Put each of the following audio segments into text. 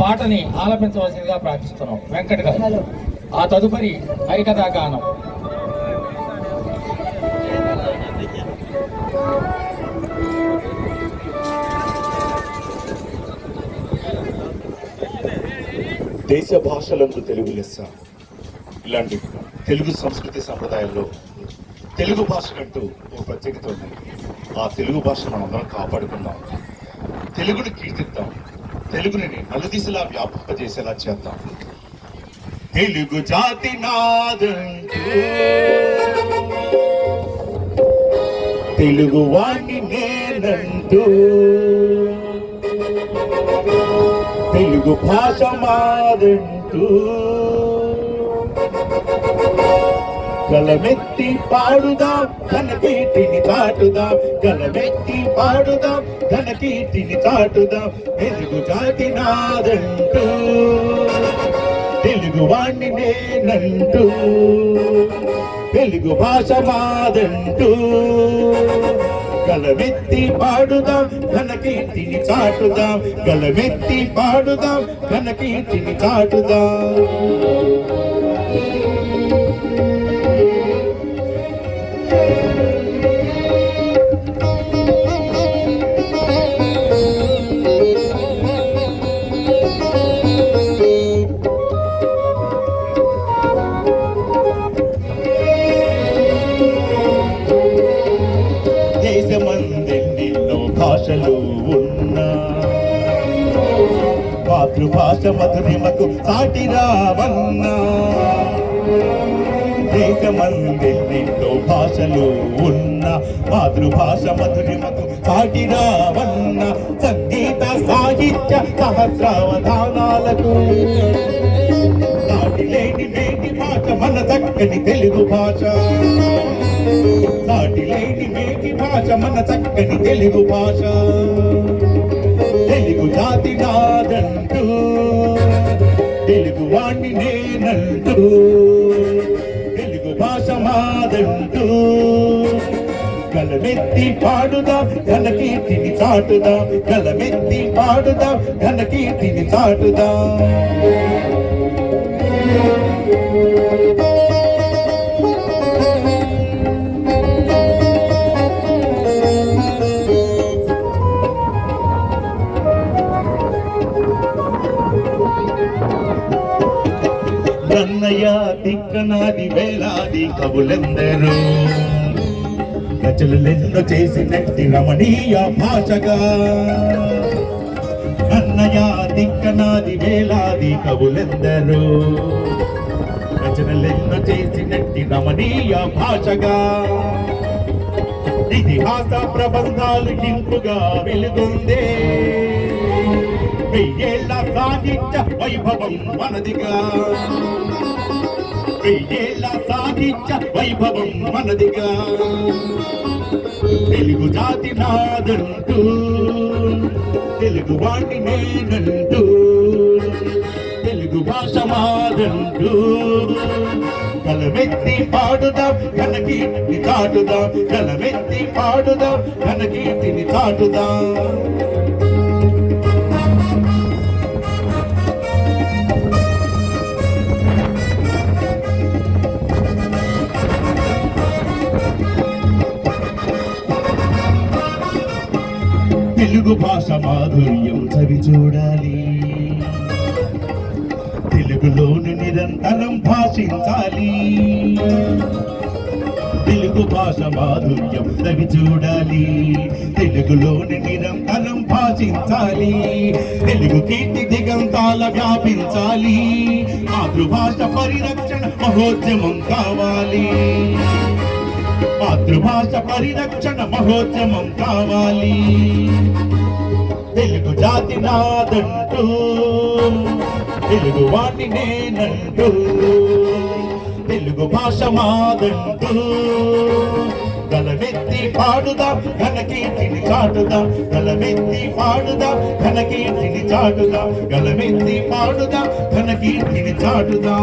పాటని ఆలపించవలసిందిగా ప్రార్థిస్తున్నాం. వెంకట్ గారు ఆ తదుపరి హరికథా గానం దేశ భాషలందు తెలుగు లెస్స. ఇలాంటి తెలుగు సంస్కృతి సంప్రదాయాల్లో తెలుగు భాషకంటూ ఒక ప్రత్యేకత ఉంది. ఆ తెలుగు భాష మనందరం కాపాడుకుందాం. తెలుగుని కీర్తిద్దాం. తెలుగుని నలుదిశలా వ్యాపింపజేసేలా చేద్దాం. తెలుగు జాతి తెలుగు వాణి నేనంటూ. తెలుగు భాష మాదంటూ. గలమెత్తి పాడుదాం ఘనకీర్తిని చాటుదాం. గలమెత్తి పాడుదాం ఘనకీర్తిని చాటుదాం. తెలుగు జాతి నాదంటూ తెలుగు వాణ్ణి నేనంటూ తెలుగు భాష మాదంటూ గలమెత్తి పాడుదాం ఘనకీర్తిని చాటుదాం. గలమెత్తి పాడుదాం ఘనకీర్తిని చాటుదాం. మాతృభాష మధురిమకు సాటి రావన్నా. దేశమందెన్నెన్నో భాషలు ఉన్న మాతృభాష మధురిమకు సాటి రావన్న. సంగీత సాహిత్య సహస్రావధానాలకు సాటి లేని మేటి భాష మన చక్కని తెలుగు భాష. సాటి లేని మేటి భాష మన చక్కని తెలుగు భాష. తెలుగు జాతి నాదంటూ తెలుగు వాణ్ణి నేనంటూ. తెలుగు భాష మాదంటూ. గలమెత్తి పాడుదా ఘనకీర్తిని చాటుదా. గలమెత్తి పాడుదా ఘనకీర్తిని చాటుదా. నన్నయ్య దిక్కనాది వేలాది కవులెందరూ. చేసి చేసినట్టి రమణీయ భాషగా. అన్నయ్య దిక్కనాది వేలాది కవులెందరూ. రచనలెన్నో చేసినట్టి రమణీయ భాషగా. ఇతిహాస ప్రబంధాలు ఇంపుగా వెలుగొందే. వెయ్యేళ్ళ సాహిత్య వైభవం మనదిగా వెయ్యేళ్ళ సాధించ వైభవం మనదిగా. తెలుగు జాతి నాదంటూ తెలుగు వాటి నేనంటూ తెలుగు భాష మాదంటూ. గలమెత్తి పాడుదాం ఘనకీర్తిని చాటుదాం గలమెత్తి పాడుదాం కనకీర్తిని చాటుదాం. తెలుగు భాష మాధుర్యం చవి చూడాలి. తెలుగులోను నిరంతరం భాషించాలి. తెలుగు భాష మాధుర్యం చవి చూడాలి. తెలుగులోని నిరంతరం భాషించాలి. తెలుగు కీర్తి దిగంతాల వ్యాపించాలి. మాతృభాష పరిరక్షణ మహోద్యమం కావాలి. మాతృభాష పరిరక్షణ మహోద్యమం కావాలి. తెలుగు జాతి నాదంటూ తెలుగు వాణ్ణి నేనంటూ తెలుగు భాష మాదంటూ. గలమెత్తి పాడుదా ఘనకీర్తిని చాటుదా. గలమెత్తి పాడుదా ఘనకీర్తిని చాటుదా. గలమెత్తి పాడుదా ఘనకీర్తిని చాటుదా.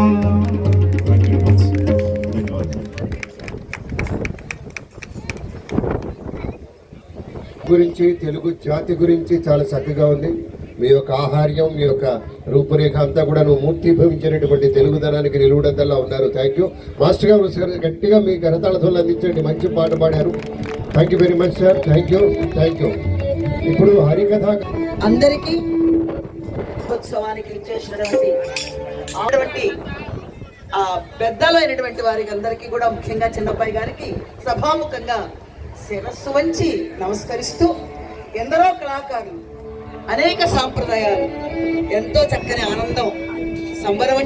గురించి తెలుగు జాతి గురించి చాలా చక్కగా ఉంది. మీ యొక్క ఆహార్యం మీ యొక్క రూపురేఖ అంతా కూడా నువ్వు మూర్తిభవించినటువంటి తెలుగుదనానికి నిలువుడంతల్లా ఉన్నారు. థ్యాంక్ యూ మాస్టర్ గారు సార్ గట్టిగా మీ కరతాళధ్వనులు అందించండి. మంచి పాట పాడారు. Thank you very much sir thank you thank you ఇప్పుడు హరికథ. అందరికీ ఉత్సవానికి ఇచ్చేసినటువంటి అటువంటి ఆ పెద్దలైనటువంటి వారికి అందరికీ కూడా ముఖ్యంగా చిన్నబ్బాయి గారికి సభాముఖంగా శిరస్సు వంచి నమస్కరిస్తూ ఎందరో కళాకారులు అనేక సాంప్రదాయాలు ఎంతో చక్కని ఆనందం సంబరం